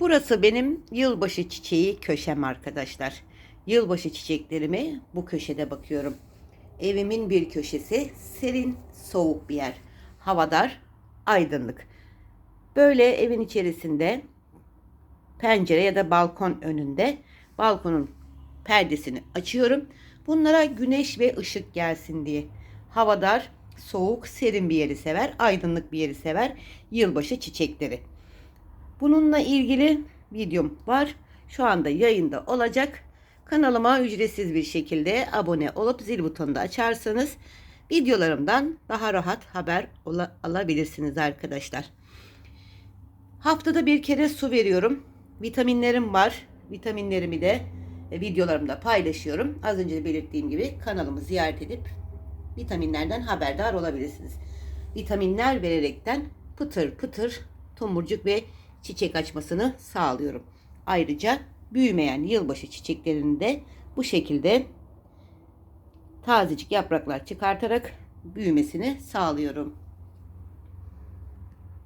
Burası benim yılbaşı çiçeği köşem arkadaşlar. Yılbaşı çiçeklerimi bu köşede bakıyorum. Evimin bir köşesi serin, soğuk bir yer. Havadar, aydınlık. Böyle evin içerisinde pencere ya da balkon önünde balkonun perdesini açıyorum. Bunlara güneş ve ışık gelsin diye. Havadar, soğuk, serin bir yeri sever, aydınlık bir yeri sever. Yılbaşı çiçekleri. Bununla ilgili videom var. Şu anda yayında olacak. Kanalıma ücretsiz bir şekilde abone olup zil butonunu da açarsanız videolarımdan daha rahat haber alabilirsiniz arkadaşlar. Haftada bir kere su veriyorum. Vitaminlerim var. Vitaminlerimi de e, videolarımda paylaşıyorum. Az önce belirttiğim gibi kanalımı ziyaret edip vitaminlerden haberdar olabilirsiniz. Vitaminler vererekten pıtır pıtır tomurcuk ve çiçek açmasını sağlıyorum. Ayrıca büyümeyen yılbaşı çiçeklerini de bu şekilde tazecik yapraklar çıkartarak büyümesini sağlıyorum.